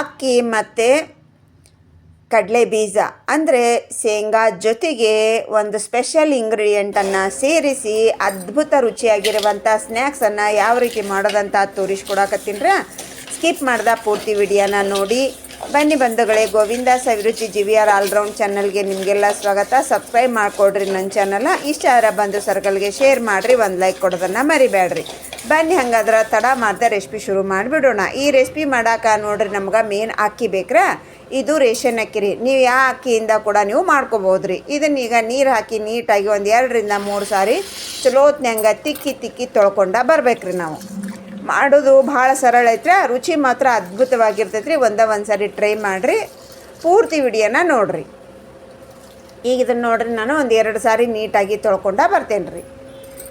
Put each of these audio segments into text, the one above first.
ಅಕ್ಕಿ ಮತ್ತು ಕಡಲೆ ಬೀಜ ಅಂದರೆ ಶೇಂಗಾ ಜೊತೆಗೆ ಒಂದು ಸ್ಪೆಷಲ್ ಇಂಗ್ರೀಡಿಯೆಂಟನ್ನು ಸೇರಿಸಿ ಅದ್ಭುತ ರುಚಿಯಾಗಿರುವಂಥ ಸ್ನ್ಯಾಕ್ಸನ್ನು ಯಾವ ರೀತಿ ಮಾಡೋದಂತ ತೋರಿಸ್ಕೊಡಕತ್ತೀನಿ ಸ್ಕಿಪ್ ಮಾಡ್ದ ಪೂರ್ತಿ ವಿಡಿಯೋನ ನೋಡಿ. ಬನ್ನಿ ಬಂಧುಗಳೇ, Govinda Saviruchi G V R all round ಚಾನಲ್ಗೆ ನಿಮಗೆಲ್ಲ ಸ್ವಾಗತ. ಸಬ್ಸ್ಕ್ರೈಬ್ ಮಾಡಿಕೊಡ್ರಿ ನನ್ನ ಚಾನಲ್ನ ಇಷ್ಟ ಆರ ಬಂಧು ಸರ್ಕಲ್ಗೆ ಶೇರ್ ಮಾಡಿರಿ. ಒಂದು ಲೈಕ್ ಕೊಡೋದನ್ನು ಮರಿಬೇಡ್ರಿ. ಬನ್ನಿ, ಹಂಗಾದ್ರೆ ತಡ ಮಾಡ್ದೆ ರೆಸಿಪಿ ಶುರು ಮಾಡಿಬಿಡೋಣ. ಈ ರೆಸಿಪಿ ಮಾಡಾಕ ನೋಡ್ರಿ ನಮ್ಗೆ ಮೇನ್ ಅಕ್ಕಿ ಬೇಕ್ರಾ? ಇದು ರೇಷನ್ ಅಕ್ಕಿ ರೀ. ನೀವು ಯಾವ ಅಕ್ಕಿಯಿಂದ ಕೂಡ ನೀವು ಮಾಡ್ಕೋಬೋದು ರೀ ಇದನ್ನ ಈಗ ನೀರು ಹಾಕಿ ನೀಟಾಗಿ ಒಂದು ಎರಡರಿಂದ ಮೂರು ಸಾರಿ ಚಲೋತ್ನಂಗೆ ತಿಕ್ಕಿ ತಿಕ್ಕಿ ತೊಳ್ಕೊಂಡ ಬರ್ಬೇಕ್ರಿ ನಾವು. ಮಾಡೋದು ಭಾಳ ಸರಳ ಐತ್ರಿ. ರುಚಿ ಮಾತ್ರ ಅದ್ಭುತವಾಗಿರ್ತೈತೆ ರೀ ಒಂದ ಒಂದು ಸಾರಿ ಟ್ರೈ ಮಾಡಿರಿ. ಪೂರ್ತಿ ವಿಡಿಯೋನ ನೋಡಿರಿ. ಈಗ ಇದನ್ನು ನೋಡ್ರಿ ನಾನು ಒಂದು ಎರಡು ಸಾರಿ ನೀಟಾಗಿ ತೊಳ್ಕೊಂಡ ಬರ್ತೇನೆ ರೀ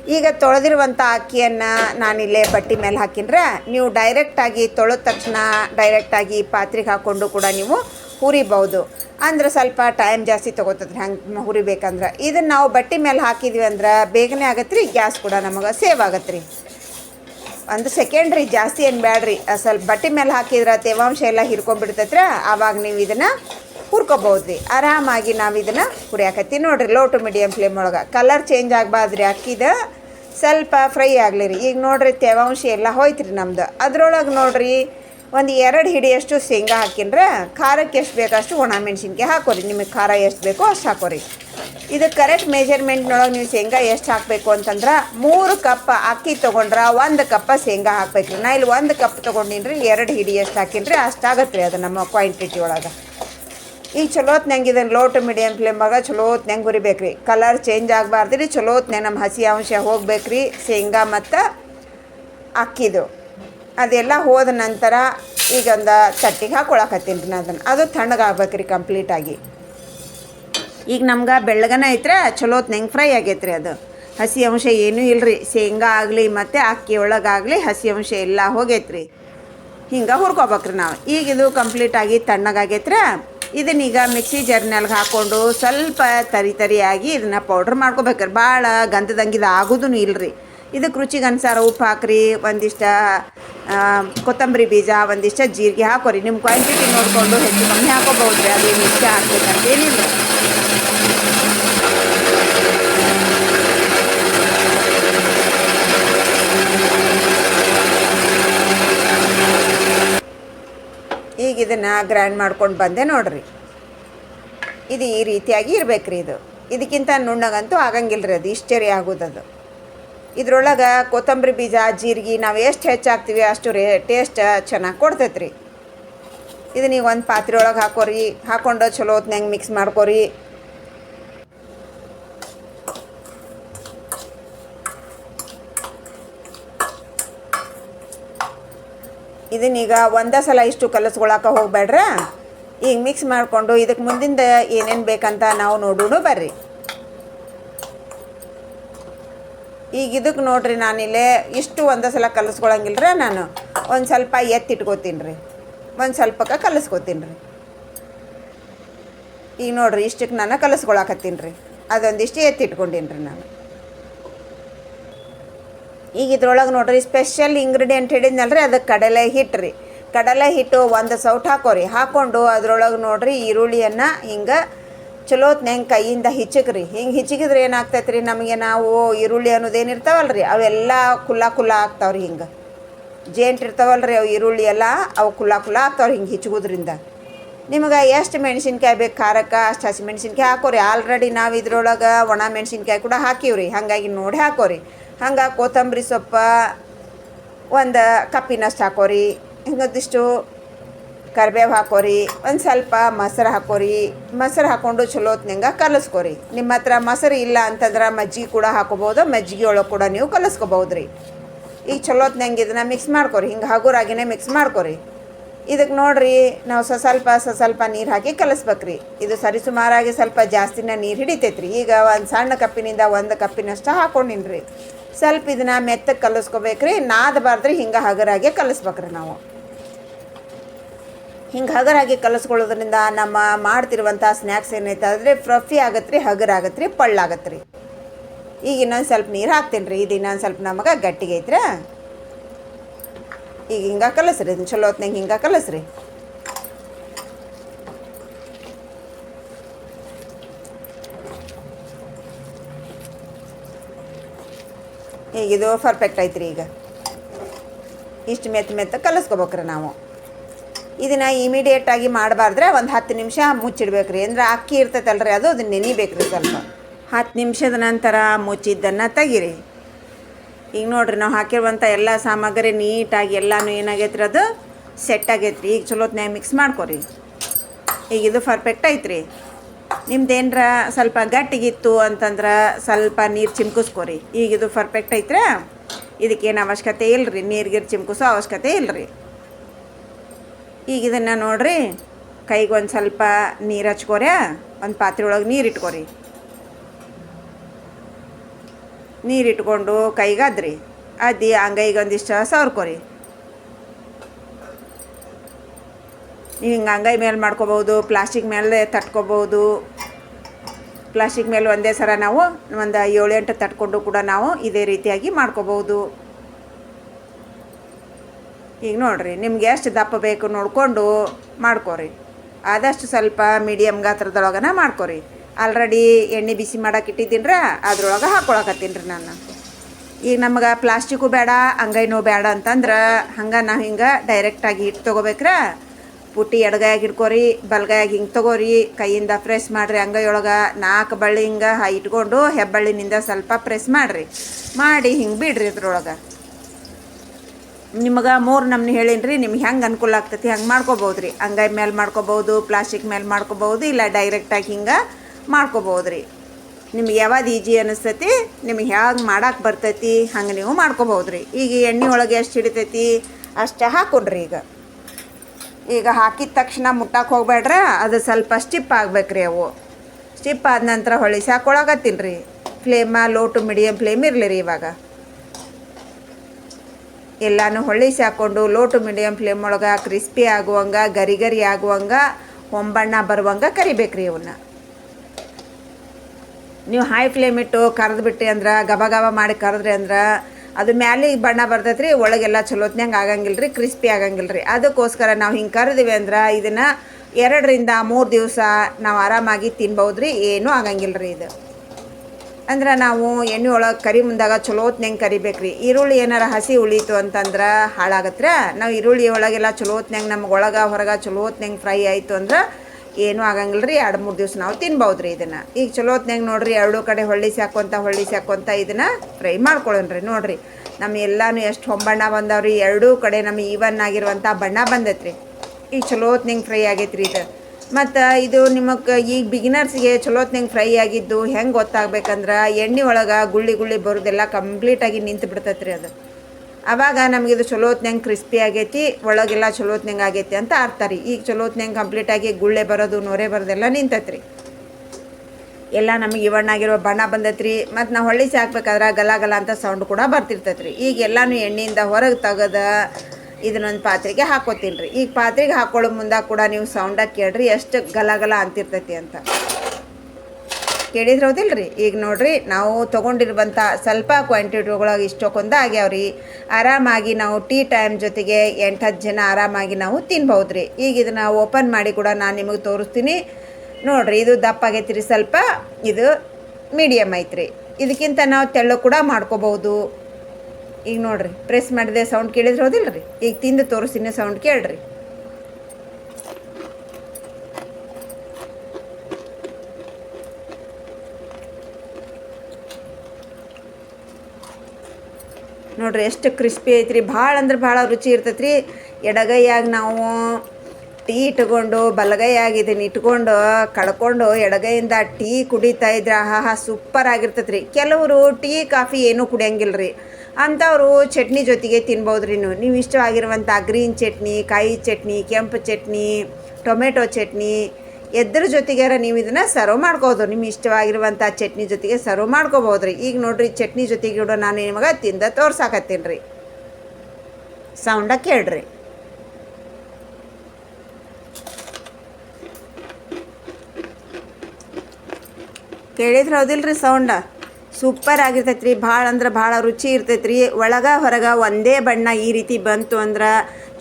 ಈಗ ತೊಳೆದಿರುವಂಥ ಅಕ್ಕಿಯನ್ನು ನಾನಿಲ್ಲೇ ಬಟ್ಟೆ ಮೇಲೆ ಹಾಕಿದ್ರೆ ನೀವು ಡೈರೆಕ್ಟಾಗಿ ತೊಳೆದ ತಕ್ಷಣ ಡೈರೆಕ್ಟಾಗಿ ಪಾತ್ರೆಗೆ ಹಾಕ್ಕೊಂಡು ಕೂಡ ನೀವು ಹುರಿಬೋದು ಅಂದ್ರೆ ಸ್ವಲ್ಪ ಟೈಮ್ ಜಾಸ್ತಿ ತೊಗೋತದ್ರಿ, ಹಂಗೆ ಹುರಿಬೇಕಂದ್ರೆ. ಇದನ್ನು ನಾವು ಬಟ್ಟೆ ಮೇಲೆ ಹಾಕಿದ್ವಿ ಅಂದ್ರೆ ಬೇಗನೆ ಆಗತ್ತೆ ರೀ ಗ್ಯಾಸ್ ಕೂಡ ನಮಗೆ ಸೇವ್ ಆಗತ್ತೆ ರೀ ಒಂದು ಸೆಕೆಂಡ್ ರೀ, ಜಾಸ್ತಿ ಏನು ಬೇಡ್ರಿ ಸ್ವಲ್ಪ ಬಟ್ಟೆ ಮೇಲೆ ಹಾಕಿದ್ರೆ ತೇವಾಂಶ ಎಲ್ಲ ಹಿರ್ಕೊಂಡ್ಬಿಡ್ತೈತ್ರ ಆವಾಗ ನೀವು ಇದನ್ನು ಹುರ್ಕೊಬೋದು ರೀ ಆರಾಮಾಗಿ ನಾವು ಇದನ್ನು ಹುರಿಯಾಕತ್ತಿ ನೋಡ್ರಿ ಲೋ ಟು ಮೀಡಿಯಮ್ ಫ್ಲೇಮ್ ಒಳಗೆ. ಕಲರ್ ಚೇಂಜ್ ಆಗಬಾರ್ದ್ರಿ ಅಕ್ಕಿದ. ಸ್ವಲ್ಪ ಫ್ರೈ ಆಗಲಿ ರೀ. ಈಗ ನೋಡ್ರಿ ತೇವಾಂಶ ಎಲ್ಲ ಹೋಯ್ತು ರೀ ನಮ್ದು. ಅದ್ರೊಳಗೆ ನೋಡ್ರಿ ಒಂದು ಎರಡು ಹಿಡಿಯಷ್ಟು ಶೇಂಗಾ ಹಾಕಿನ್ರೆ. ಖಾರಕ್ಕೆ ಎಷ್ಟು ಬೇಕಷ್ಟು ಒಣ ಮೆಣಸಿನ್ಕಾಯಿ ಹಾಕೋರಿ. ನಿಮಗೆ ಖಾರ ಎಷ್ಟು ಬೇಕೋ ಅಷ್ಟು ಹಾಕೋರಿ. ಇದು ಕರೆಕ್ಟ್ ಮೆಜರ್ಮೆಂಟ್ನೊಳಗೆ ನೀವು ಶೇಂಗಾ ಎಷ್ಟು ಹಾಕಬೇಕು ಅಂತಂದ್ರೆ ಮೂರು ಕಪ್ ಅಕ್ಕಿ ತೊಗೊಂಡ್ರೆ ಒಂದು ಕಪ್ಪ ಶೇಂಗಾ ಹಾಕ್ಬೇಕು ನಾ ಇಲ್ಲಿ ಒಂದು ಕಪ್ ತೊಗೊಂಡಿನ್ರಿ, ಎರಡು ಹಿಡಿ ಎಷ್ಟು ಹಾಕಿನ್ರಿ ಅಷ್ಟಾಗತ್ತೆ ರೀ ಅದು ನಮ್ಮ ಕ್ವಾಂಟಿಟಿ ಒಳಗೆ. ಈಗ ಚಲೋತ್ನಂಗೆ ಇದನ್ನು ಲೋ ಟು ಮೀಡಿಯಮ್ ಚಲೋತ್ ಚಲೋತ್ನಂಗೆ ಹುರಿಬೇಕು ರೀ ಕಲರ್ ಚೇಂಜ್ ಆಗಬಾರ್ದು ರೀ ಚಲೋತ್ನೆ ನಮ್ಮ ಹಸಿ ಅಂಶ ಹೋಗ್ಬೇಕು ರೀ ಶೇಂಗಾ ಮತ್ತು ಅಕ್ಕಿದು. ಅದೆಲ್ಲ ಹೋದ ನಂತರ ಈಗ ಒಂದು ತಟ್ಟಿಗೆ ಹಾಕೊಳಕತ್ತೀನಿ ರೀ ನಾನು ಅದನ್ನು. ಅದು ತಣ್ಣಗಾಗ್ಬೇಕು ರೀ ಕಂಪ್ಲೀಟಾಗಿ ಈಗ ನಮ್ಗೆ ಬೆಳ್ಳಗನ ಐತ್ರೆ ಚಲೋತ್ನಂಗೆ ಫ್ರೈ ಆಗೈತೆ ರೀ ಅದು. ಹಸಿ ಅಂಶ ಏನೂ ಇಲ್ಲರಿ ಶೇಂಗಾ ಆಗಲಿ ಮತ್ತು ಅಕ್ಕಿ ಒಳಗಾಗಲಿ ಹಸಿ ಅಂಶ ಎಲ್ಲ ಹೋಗೈತೆ ರೀ ಹಿಂಗೆ ಹುರ್ಕೋಬೇಕ್ರಿ ನಾವು. ಈಗ ಇದು ಕಂಪ್ಲೀಟಾಗಿ ತಣ್ಣಗಾಗೈತ್ರೆ. ಇದನ್ನೀಗ ಮಿಕ್ಸಿ ಜರ್ನಲ್ಗೆ ಹಾಕ್ಕೊಂಡು ಸ್ವಲ್ಪ ತರಿ ತರಿಯಾಗಿ ಇದನ್ನು ಪೌಡ್ರ್ ಮಾಡ್ಕೋಬೇಕ್ರಿ. ಭಾಳ ಗಂಧದಂಗೆ ಇದು ಆಗೋದು ರೀ ಇದಕ್ಕೆ ರುಚಿಗೆ ಅನುಸಾರ ಉಪ್ಪು ಹಾಕ್ರಿ, ಒಂದಿಷ್ಟು ಕೊತ್ತಂಬರಿ ಬೀಜ, ಒಂದಿಷ್ಟು ಜೀರಿಗೆ ಹಾಕೋರಿ. ನಿಮ್ಮ ಕ್ವಾಂಟಿಟಿ ನೋಡಿಕೊಂಡು ಹೆಚ್ಚು ಕಮ್ಮಿ ಹಾಕೋಬಹುದು ಅದೇನು ಇಷ್ಟ ಹಾಕ್ಬೇಕಂತ ಈಗ ಇದನ್ನು ಗ್ರೈಂಡ್ ಮಾಡ್ಕೊಂಡು ಬಂದೆ ನೋಡ್ರಿ. ಇದು ಈ ರೀತಿಯಾಗಿ ಇರ್ಬೇಕ್ರಿ ಇದು. ಇದಕ್ಕಿಂತ ನುಣ್ಣಗಂತೂ ಆಗಂಗಿಲ್ಲ ರೀ ಅದು, ಇಷ್ಟೇ ರೀ ಆಗೋದದು. ಇದ್ರೊಳಗೆ ಕೊತ್ತಂಬರಿ ಬೀಜ, ಜೀರಿಗೆ ನಾವು ಎಷ್ಟು ಹೆಚ್ಚಾಗ್ತೀವಿ ಅಷ್ಟು ರೇ ಟೇಸ್ಟ್ ಚೆನ್ನಾಗಿ ಕೊಡ್ತೈತೆ ರೀ ಇದನ್ನ ಈಗ ಒಂದು ಪಾತ್ರೆ ಒಳಗೆ ಹಾಕೋರಿ ಹಾಕ್ಕೊಂಡು ಚಲೋ ಹೊತ್ನ್ಯಾಗ ಮಿಕ್ಸ್ ಮಾಡ್ಕೋರಿ. ಇದನ್ನೀಗ ಒಂದೇ ಸಲ ಇಷ್ಟು ಕಲಸ್ಕೊಳಕ್ಕೆ ಹೋಗ್ಬೇಡ್ರ? ಈಗ ಮಿಕ್ಸ್ ಮಾಡಿಕೊಂಡು ಇದಕ್ಕೆ ಮುಂದಿಂದ ಏನೇನು ಬೇಕಂತ ನಾವು ನೋಡೋಣ ಬರ್ರಿ. ಈಗ ಇದಕ್ಕೆ ನೋಡ್ರಿ ನಾನಿಲ್ಲೇ ಇಷ್ಟು ಒಂದೇ ಸಲ ಕಲಿಸ್ಕೊಳಂಗಿಲ್ರ ನಾನು? ಒಂದು ಸ್ವಲ್ಪ ಎತ್ತಿಟ್ಕೋತೀನಿ ರೀ ಒಂದು ಸ್ವಲ್ಪಕ್ಕೆ ಕಲಿಸ್ಕೋತೀನಿ ರೀ ಈಗ ನೋಡ್ರಿ ಇಷ್ಟಕ್ಕೆ ನಾನು ಕಲಿಸ್ಕೊಳಕತ್ತೀನಿ ರೀ ಅದೊಂದಿಷ್ಟು ಎತ್ತಿಟ್ಕೊಂಡೀನಿ ರೀ ನಾನು. ಈಗ ಇದ್ರೊಳಗೆ ನೋಡ್ರಿ ಸ್ಪೆಷಲ್ ಇಂಗ್ರೀಡಿಯೆಂಟ್ ರೀ ಅದಕ್ಕೆ ಕಡಲೆ ಹಿಟ್ಟು ರೀ. ಕಡಲೆ ಹಿಟ್ಟು ಒಂದು ಸೌಟ್ ಹಾಕೋರಿ. ಹಾಕ್ಕೊಂಡು ಅದ್ರೊಳಗೆ ನೋಡ್ರಿ, ಈರುಳ್ಳಿಯನ್ನು ಹಿಂಗೆ ಚಲೋತ್ನಂಗೆ ಕೈಯಿಂದ ಹಿಚಕ್ರಿ. ಹಿಂಗೆ ಹಿಚಕಿದ್ರೆ ಏನಾಗ್ತೈತೆ ರೀ ನಮಗೆ ನಾವು ಈರುಳ್ಳಿ ಅನ್ನೋದೇನು ಇರ್ತಾವಲ್ಲ ರೀ ಅವೆಲ್ಲ ಕುಲ್ಲ ಕುಲ್ಲ ಆಗ್ತಾವ್ರಿ ಹಿಂಗೆ. ಜೇಂಟ್ ರೀ ಅವು ಈರುಳ್ಳಿ ಎಲ್ಲ, ಅವು ಕುಲ್ಲ ಕುಲ್ಲ ಆಗ್ತಾವ್ರಿ ಹಿಂಗೆ ಹಿಚ್ಕೋದ್ರಿಂದ. ನಿಮಗೆ ಎಷ್ಟು ಮೆಣಸಿನ್ಕಾಯಿ ಬೇಕು? ಖಾರಕ್ಕೆ ಅಷ್ಟು ಹಸಿ ಮೆಣಸಿನ್ಕಾಯಿ ಹಾಕೋರಿ. ಆಲ್ರೆಡಿ ನಾವು ಇದ್ರೊಳಗೆ ಒಣ ಮೆಣಸಿನ್ಕಾಯಿ ಕೂಡ ಹಾಕೀವ್ರಿ. ಹಾಗಾಗಿ ನೋಡಿ ಹಾಕೋರಿ. ಹಂಗೆ ಕೊತ್ತಂಬರಿ ಸೊಪ್ಪ, ಒಂದು ಕಪ್ಪಿನಷ್ಟು ಹಾಕೋರಿ, ಹಿಂಗದಿಷ್ಟು ಕರಿಬೇವು ಹಾಕೋರಿ, ಒಂದು ಸ್ವಲ್ಪ ಮೊಸರು ಹಾಕೋರಿ. ಮೊಸರು ಹಾಕ್ಕೊಂಡು ಚಲೋತ್ನಂಗೆ ಕಲಸ್ಕೊರಿ. ನಿಮ್ಮ ಹತ್ರ ಮೊಸರು ಇಲ್ಲ ಅಂತಂದ್ರೆ ಮಜ್ಜಿಗೆ ಕೂಡ ಹಾಕೋಬೋದು ಮಜ್ಜಿಗೆ ಒಳಗೆ ಕೂಡ ನೀವು ಕಲಸ್ಕೊಬೋದು ರೀ ಈಗ ಚಲೋತ್ನಂಗೆ ಇದನ್ನು ಮಿಕ್ಸ್ ಮಾಡ್ಕೊರಿ, ಹಿಂಗೆ ಹಗುರಾಗಿನೇ ಮಿಕ್ಸ್ ಮಾಡ್ಕೊರಿ. ಇದಕ್ಕೆ ನೋಡ್ರಿ, ನಾವು ಸ ಸ್ವಲ್ಪ ಸ್ವಲ್ಪ ನೀರು ಹಾಕಿ ಕಲಿಸ್ಬೇಕ್ರಿ. ಇದು ಸರಿಸುಮಾರಾಗಿ ಸ್ವಲ್ಪ ಜಾಸ್ತಿನ ನೀರು ಹಿಡಿತೈತ್ರಿ. ಈಗ ಒಂದು ಸಣ್ಣ ಕಪ್ಪಿನಿಂದ ಒಂದು ಕಪ್ಪಿನಷ್ಟು ಹಾಕೊಂಡಿನ್ರಿ. ಸ್ವಲ್ಪ ಇದನ್ನ ಮೆತ್ತಗೆ ಕಲಿಸ್ಕೋಬೇಕ್ರಿ. ನಾದಬಾರ್ದ್ರಿ ಹಿಂಗೆ ಹಗರಾಗೆ ಕಲಿಸ್ಬೇಕ್ರಿ ನಾವು. ಹಿಂಗೆ ಹಗರಾಗಿ ಕಲಿಸ್ಕೊಳ್ಳೋದ್ರಿಂದ ನಮ್ಮ ಮಾಡ್ತಿರುವಂಥ ಸ್ನ್ಯಾಕ್ಸ್ ಏನೈತೆ ಅಂದರೆ ಫ್ರಫಿ ಆಗತ್ತೆ ರೀ ಹಗರಾಗತ್ತೆ ರೀ ಪಳ್ಳಾಗತ್ತೆ ರೀ ಈಗ ಇನ್ನೊಂದು ಸ್ವಲ್ಪ ನೀರು ಹಾಕ್ತೀನಿ ರೀ ಇದು ಇನ್ನೊಂದು ಸ್ವಲ್ಪ ನಮಗೆ ಗಟ್ಟಿಗೆ ಐತ್ರಾ ಈಗ ಹಿಂಗೆ ಕಲಸ್ರಿ ಚಲೋ ಹೊತ್ನಾಗ ಹಿಂಗೆ ಕಲಸ್ರಿ. ಈಗ ಇದು ಪರ್ಫೆಕ್ಟ್ ಐತ್ರಿ ಈಗ. ಇಷ್ಟು ಮೆತ್ತ ಮೆತ್ತ ಕಲಿಸ್ಕೋಬೇಕ್ರಿ ನಾವು. ಇದನ್ನು ಇಮಿಡಿಯೇಟಾಗಿ ಮಾಡಬಾರ್ದ್ರೆ ಒಂದು ಹತ್ತು ನಿಮಿಷ ಮುಚ್ಚಿಡ್ಬೇಕು ರೀ ಅಂದ್ರೆ ಅಕ್ಕಿ ಇರ್ತೈತಲ್ರಿ ಅದು, ಅದನ್ನ ನೆನಿಬೇಕು ರೀ ಸ್ವಲ್ಪ. ಹತ್ತು ನಿಮಿಷದ ನಂತರ ಮುಚ್ಚಿದ್ದನ್ನು ತೆಗಿರಿ. ಈಗ ನೋಡ್ರಿ ನಾವು ಹಾಕಿರುವಂಥ ಎಲ್ಲ ಸಾಮಗ್ರಿ ನೀಟಾಗಿ ಎಲ್ಲನೂ ಏನಾಗೈತ್ರಿ ಅದು ಸೆಟ್ ಆಗೈತ್ರಿ. ಈಗ ಚಲೋತ್ನ ಮಿಕ್ಸ್ ಮಾಡ್ಕೊರಿ. ಈಗ ಇದು ಪರ್ಫೆಕ್ಟ್ ಐತ್ರಿ. ನಿಮ್ದು ಏನರ ಸ್ವಲ್ಪ ಗಟ್ಟಿಗಿತ್ತು ಅಂತಂದ್ರೆ ಸ್ವಲ್ಪ ನೀರು ಚಿಮ್ಕಿಸ್ಕೊರಿ. ಈಗ ಇದು ಪರ್ಫೆಕ್ಟ್ ಐತ್ರ? ಇದಕ್ಕೇನು ಅವಶ್ಯಕತೆ ಇಲ್ಲರಿ ನೀರು ಗೀರು ಚಿಮ್ಕಿಸೋ ಅವಶ್ಯಕತೆ ಇಲ್ಲರಿ ಈಗ ಇದನ್ನು ನೋಡ್ರಿ. ಕೈಗೆ ಒಂದು ಸ್ವಲ್ಪ ನೀರು ಹಚ್ಕೊರ್ಯಾ. ಒಂದು ಪಾತ್ರೆ ಒಳಗೆ ನೀರು ಇಟ್ಕೊರಿ. ನೀರು ಇಟ್ಕೊಂಡು ಕೈಗೆ ಅದ್ರಿ. ಅದ್ದಿ ಅಂಗೈಗೆ ಒಂದಿಷ್ಟು ಸವರ್ಕೊರಿ ಹಿಂಗೆ ಅಂಗೈ ಮೇಲೆ ಮಾಡ್ಕೋಬೋದು ಪ್ಲಾಸ್ಟಿಕ್ ಮೇಲೆ ತಟ್ಕೋಬೋದು ಪ್ಲಾಸ್ಟಿಕ್ ಮೇಲೆ ಒಂದೇ ಸರ ನಾವು ಒಂದು ಏಳು ಎಂಟು ತಟ್ಕೊಂಡು ಕೂಡ ನಾವು ಇದೇ ರೀತಿಯಾಗಿ ಮಾಡ್ಕೋಬೋದು ಈಗ ನೋಡಿರಿ, ನಿಮ್ಗೆ ಎಷ್ಟು ದಪ್ಪ ಬೇಕು ನೋಡಿಕೊಂಡು ಮಾಡ್ಕೊರಿ. ಆದಷ್ಟು ಸ್ವಲ್ಪ ಮೀಡಿಯಮ್ ಗಾತ್ರದೊಳಗನ ಮಾಡ್ಕೊರಿ. ಆಲ್ರೆಡಿ ಎಣ್ಣೆ ಬಿಸಿ ಮಾಡಕ್ಕೆ ಇಟ್ಟಿದ್ದೀನ್ರ, ಅದ್ರೊಳಗೆ ಹಾಕ್ಕೊಳಕತ್ತೀನಿ ರೀ ನಾನು. ಈಗ ನಮಗೆ ಪ್ಲಾಸ್ಟಿಕ್ಕು ಬೇಡ, ಅಂಗೈನೂ ಬೇಡ ಅಂತಂದ್ರೆ ಹಂಗೆ ನಾವು ಹಿಂಗೆ ಡೈರೆಕ್ಟಾಗಿ ಹಿಟ್ಟು ತೊಗೋಬೇಕ್ರ? ಪುಟ್ಟಿ ಎಡಗಾಯಾಗಿ ಇಟ್ಕೋರಿ ಬಲಗಾಯಾಗಿ ಹಿಂಗೆ ತಗೋರಿ, ಕೈಯಿಂದ ಪ್ರೆಸ್ ಮಾಡಿರಿ, ಅಂಗೈಯೊಳಗೆ ನಾಲ್ಕು ಬಳ್ಳಿ ಹಿಂಗೆ ಇಟ್ಕೊಂಡು ಹೆಬ್ಬಳ್ಳಿನಿಂದ ಸ್ವಲ್ಪ ಪ್ರೆಸ್ ಮಾಡಿರಿ. ಮಾಡಿ ಹಿಂಗೆ ಬಿಡ್ರಿ ಇದ್ರೊಳಗೆ. ನಿಮಗೆ ಮೂರು ನಮ್ನಿ ಹೇಳೀನಿ ರೀ ನಿಮ್ಗೆ ಹೆಂಗೆ ಅನುಕೂಲ ಆಗ್ತೈತಿ ಹಂಗೆ ಮಾಡ್ಕೋಬೋದು ರೀ ಅಂಗೈ ಮೇಲೆ ಮಾಡ್ಕೋಬೋದು, ಪ್ಲಾಸ್ಟಿಕ್ ಮೇಲೆ ಮಾಡ್ಕೋಬೋದು, ಇಲ್ಲ ಡೈರೆಕ್ಟಾಗಿ ಹಿಂಗೆ ಮಾಡ್ಕೋಬೋದು ರೀ ನಿಮ್ಗೆ ಯಾವ್ದು ಈಜಿ ಅನಿಸ್ತೈತಿ, ನಿಮ್ಗೆ ಹ್ಯಾಂಗೆ ಮಾಡಕ್ಕೆ ಬರ್ತೈತಿ ಹಂಗೆ ನೀವು ಮಾಡ್ಕೋಬೋದು ರೀ ಈಗ ಎಣ್ಣೆ ಒಳಗೆ ಎಷ್ಟು ಹಿಡಿತೈತಿ, ಅಷ್ಟೇ ಹಾಕೊಂಡ್ರಿ ಈಗ. ಈಗ ಹಾಕಿದ ತಕ್ಷಣ ಮುಟ್ಟಕ್ಕೆ ಹೋಗ್ಬೇಡ್ರ? ಅದು ಸ್ವಲ್ಪ ಸ್ಟಿಪ್ ಆಗ್ಬೇಕ್ರಿ ಅವು. ಸ್ಟಿಪ್ ಆದ ನಂತರ ಹೊಳಿಸಿ ಹಾಕೊಳಗತ್ತೀನಿ ರೀ flame, low to medium flame ಇರಲಿ ರೀ ಇವಾಗ. ಎಲ್ಲಾನು ಹೊಳಿಸಿ ಹಾಕ್ಕೊಂಡು ಲೋ ಟು ಮೀಡಿಯಮ್ ಫ್ಲೇಮ್ ಒಳಗೆ ಕ್ರಿಸ್ಪಿ ಆಗುವಂಗೆ, ಗರಿ ಗರಿ ಆಗುವಂಗೆ ಹೊಂಬಣ್ಣ ಬರುವಂಗೆ ಕರಿಬೇಕ್ರಿ ಇವನ್ನ ನೀವು ಹೈ ಫ್ಲೇಮ್ ಇಟ್ಟು ಕರೆದ್ಬಿಟ್ರಿ ಅಂದ್ರೆ, ಗಬ ಗಬ ಮಾಡಿ ಕರೆದ್ರಿ ಅಂದ್ರೆ ಅದು ಮ್ಯಾಲಿಗೆ ಬಣ್ಣ ಬರ್ತೈತೆ ರೀ ಒಳಗೆಲ್ಲ ಚಲೋತ್ನಂಗೆ ಆಗಂಗಿಲ್ಲ ರೀ ಕ್ರಿಸ್ಪಿ ಆಗಂಗಿಲ್ಲ ರೀ ಅದಕ್ಕೋಸ್ಕರ ನಾವು ಹಿಂಗೆ ಕರೆದಿವಿ ಅಂದ್ರೆ ಇದನ್ನು ಎರಡರಿಂದ ಮೂರು ದಿವಸ ನಾವು ಆರಾಮಾಗಿ ತಿನ್ಬೋದು ರೀ ಏನೂ ಆಗಂಗಿಲ್ಲ ರೀ ಇದು. ಅಂದ್ರೆ ನಾವು ಎಣ್ಣೆ ಒಳಗೆ ಕರಿ ಮುಂದಾಗ ಚಲೋತ್ನಂಗೆ ಕರಿಬೇಕು ರೀ ಈರುಳ್ಳಿ ಏನಾರ ಹಸಿ ಉಳೀತು ಅಂತಂದ್ರೆ ಹಾಳಾಗತ್ತೆ ನಾವು ಈರುಳ್ಳಿ ಒಳಗೆಲ್ಲ ಚಲೋತ್ನಂಗೆ ನಮ್ಗೆ ಒಳಗೆ ಹೊರಗೆ ಚಲೋತ್ನಂಗೆ ಫ್ರೈ ಆಯಿತು ಅಂದ್ರೆ ಏನೂ ಆಗಂಗಿಲ್ಲ ರೀ ಎರಡು ಮೂರು ದಿವಸ ನಾವು ತಿನ್ಬೌದು ರೀ ಇದನ್ನು. ಈಗ ಚಲೋ ಹೊತ್ನಾಗ ನೋಡ್ರಿ, ಎರಡೂ ಕಡೆ ಹೊಳ್ಳಿ ಹಾಕ್ಕೊಂತ ಹೊಳ್ಳಿ ಹಾಕ್ಕೊಂತ ಇದನ್ನು ಫ್ರೈ ಮಾಡ್ಕೊಳ್ಳೋಣ ರೀ ನೋಡ್ರಿ. ನಮ್ಮ ಎಲ್ಲನೂ ಎಷ್ಟು ಹೊಂಬಣ್ಣ ಬಂದಾವ್ರಿ, ಎರಡೂ ಕಡೆ ನಮ್ಮ ಈವನ್ ಆಗಿರುವಂಥ ಬಣ್ಣ ಬಂದೈತ್ರಿ. ಈಗ ಚಲೋ ಹೊತ್ನಂಗೆ ಫ್ರೈ ಆಗೈತೆ ರೀ ಇದು. ಮತ್ತು ಇದು ನಿಮಗೆ ಈಗ ಬಿಗಿನರ್ಸ್ಗೆ ಚಲೋತ್ನಂಗೆ ಫ್ರೈ ಆಗಿದ್ದು ಹೆಂಗೆ ಗೊತ್ತಾಗ್ಬೇಕಂದ್ರೆ, ಎಣ್ಣೆ ಒಳಗೆ ಗುಳ್ಳಿ ಗುಳ್ಳಿ ಬರೋದೆಲ್ಲ ಕಂಪ್ಲೀಟಾಗಿ ನಿಂತು ಬಿಡ್ತೈತ್ರಿ ಅದು. ಆವಾಗ ನಮಗೆ ಇದು ಚಲೋತ್ನಂಗೆ ಕ್ರಿಸ್ಪಿ ಆಗೈತಿ, ಒಳಗೆಲ್ಲ ಚಲೋತ್ನಂಗೆ ಆಗೈತಿ ಅಂತ ಅರ್ಥ ರೀ. ಈಗ ಚಲೋತ್ನಂಗೆ ಕಂಪ್ಲೀಟಾಗಿ ಗುಳ್ಳೆ ಬರೋದು, ನೊರೆ ಬರೋದೆಲ್ಲ ನಿಂತೈತೆ ರೀ ಎಲ್ಲ ನಮಗೆ ಇವಣ್ಣಾಗಿರೋ ಬಣ್ಣ ಬಂದೈತೆ ರೀ ಮತ್ತು ನಾವು ಹೊಳ್ಳಿಸಿ ಹಾಕ್ಬೇಕಾದ್ರೆ ಗಲ ಗಲ ಅಂತ ಸೌಂಡ್ ಕೂಡ ಬರ್ತಿರ್ತೈತೆ ರೀ ಈಗ ಎಲ್ಲನೂ ಎಣ್ಣೆಯಿಂದ ಹೊರಗೆ ತೆಗೆದ ಇದನ್ನೊಂದು ಪಾತ್ರೆಗೆ ಹಾಕೋತೀನಿ ರೀ ಈಗ ಪಾತ್ರೆಗೆ ಹಾಕೊಳ್ಳೋ ಮುಂದೆ ಕೂಡ ನೀವು ಸೌಂಡಾಗಿ ಕೇಳ್ರಿ, ಎಷ್ಟು ಗಲ ಗಲ ಅಂತಿರ್ತೈತಿ ಅಂತ. ಕೇಳಿದ್ರೆ ಹೌದಿಲ್ಲ ರೀ ಈಗ ನೋಡ್ರಿ, ನಾವು ತೊಗೊಂಡಿರುವಂಥ ಸ್ವಲ್ಪ ಕ್ವಾಂಟಿಟಿಗಳಾಗಿ ಇಷ್ಟಕ್ಕೊಂದು ಆಗ್ಯಾವ್ರಿ ಆರಾಮಾಗಿ ನಾವು ಟೀ ಟೈಮ್ ಜೊತೆಗೆ ಎಂಟು ಹತ್ತು ಜನ ಆರಾಮಾಗಿ ನಾವು ತಿನ್ಬೋದು ರೀ ಈಗ ಇದನ್ನು ಓಪನ್ ಮಾಡಿ ಕೂಡ ನಾನು ನಿಮಗೆ ತೋರಿಸ್ತೀನಿ. ನೋಡ್ರಿ, ಇದು ದಪ್ಪ ಆಗೈತೆ ರೀ ಸ್ವಲ್ಪ. ಇದು ಮೀಡಿಯಮ್ ಐತ್ರಿ. ಇದಕ್ಕಿಂತ ನಾವು ತೆಳ್ಳು ಕೂಡ ಮಾಡ್ಕೋಬಹುದು. ಈಗ ನೋಡ್ರಿ ಪ್ರೆಸ್ ಮಾಡಿದೆ ಸೌಂಡ್ ಕೇಳಿದ್ರೆ ಹೌದಿಲ್ಲ ರೀ ಈಗ ತಿಂದು ತೋರಿಸ್ತೀನಿ ಸೌಂಡ್ ಕೇಳ್ರಿ. ನೋಡ್ರಿ ಎಷ್ಟು ಕ್ರಿಸ್ಪಿ ಐತ್ರಿ. ಭಾಳ ಅಂದ್ರೆ ಭಾಳ ರುಚಿ ಇರ್ತೈತೆ ರೀ ಎಡಗೈಯಾಗಿ ನಾವು ಟೀ ಇಟ್ಕೊಂಡು, ಬಲಗೈಯಾಗಿ ಇದನ್ನ ಇಟ್ಕೊಂಡು, ಕಳ್ಕೊಂಡು ಎಡಗೈಯಿಂದ ಟೀ ಕುಡಿತಾ ಇದ್ರೆ ಆಹಾ ಸೂಪರ್ ಆಗಿರ್ತೈತೆ ರೀ ಕೆಲವರು ಟೀ, ಕಾಫಿ ಏನೂ ಕುಡಿಯಂಗಿಲ್ಲ ರೀ ಅಂಥವರು ಚಟ್ನಿ ಜೊತೆಗೆ ತಿನ್ಬೋದು ರೀ ನೀವು. ನೀವು ಇಷ್ಟವಾಗಿರುವಂಥ ಗ್ರೀನ್ ಚಟ್ನಿ, ಕಾಯಿ ಚಟ್ನಿ, ಕೆಂಪು ಚಟ್ನಿ, ಟೊಮೆಟೊ ಚಟ್ನಿ ಎದ್ರ ಜೊತೆಗಾರ ನೀವು ಇದನ್ನು ಸರ್ವ್ ಮಾಡ್ಕೋಬೋದು. ನಿಮ್ಗೆ ಇಷ್ಟವಾಗಿರುವಂಥ ಚಟ್ನಿ ಜೊತೆಗೆ ಸರ್ವ್ ಮಾಡ್ಕೋಬೋದು ರೀ ಈಗ ನೋಡಿರಿ, ಚಟ್ನಿ ಜೊತೆಗೆ ಇಡೋ ನಾನು ನಿಮಗೆ ತಿಂದ ತೋರ್ಸಾಕತ್ತೀನಿ ರೀ. ಸೌಂಡ ಕೇಳ್ರಿ. ಕೇಳಿದ್ರೆ ಹೌದಿಲ್ಲ ರೀ ಸೌಂಡ ಸೂಪರ್ ಆಗಿರ್ತೈತೆ ರೀ ಭಾಳ ಅಂದ್ರೆ ಭಾಳ ರುಚಿ ಇರ್ತೈತೆ ರೀ ಒಳಗೆ ಹೊರಗೆ ಒಂದೇ ಬಣ್ಣ ಈ ರೀತಿ ಬಂತು ಅಂದ್ರೆ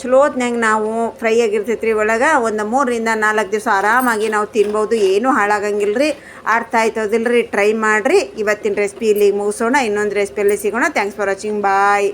ಚಲೋತ್ನಾಗ ನಾವು ಫ್ರೈ ಆಗಿರ್ತೈತೆ ರೀ ಒಳಗೆ ಒಂದು ಮೂರರಿಂದ ನಾಲ್ಕು ದಿವಸ ಆರಾಮಾಗಿ ನಾವು ತಿನ್ಬೋದು. ಏನೂ ಹಾಳಾಗಂಗಿಲ್ಲ ರೀ ಅರ್ಥ ಆಯ್ತದಿಲ್ಲ ರೀ ಟ್ರೈ ಮಾಡಿರಿ. ಇವತ್ತಿನ ರೆಸಿಪಿ ಇಲ್ಲಿಗೆ ಮುಗಿಸೋಣ. ಇನ್ನೊಂದು ರೆಸಿಪಿಯಲ್ಲಿ ಸಿಗೋಣ. Thanks for watching bye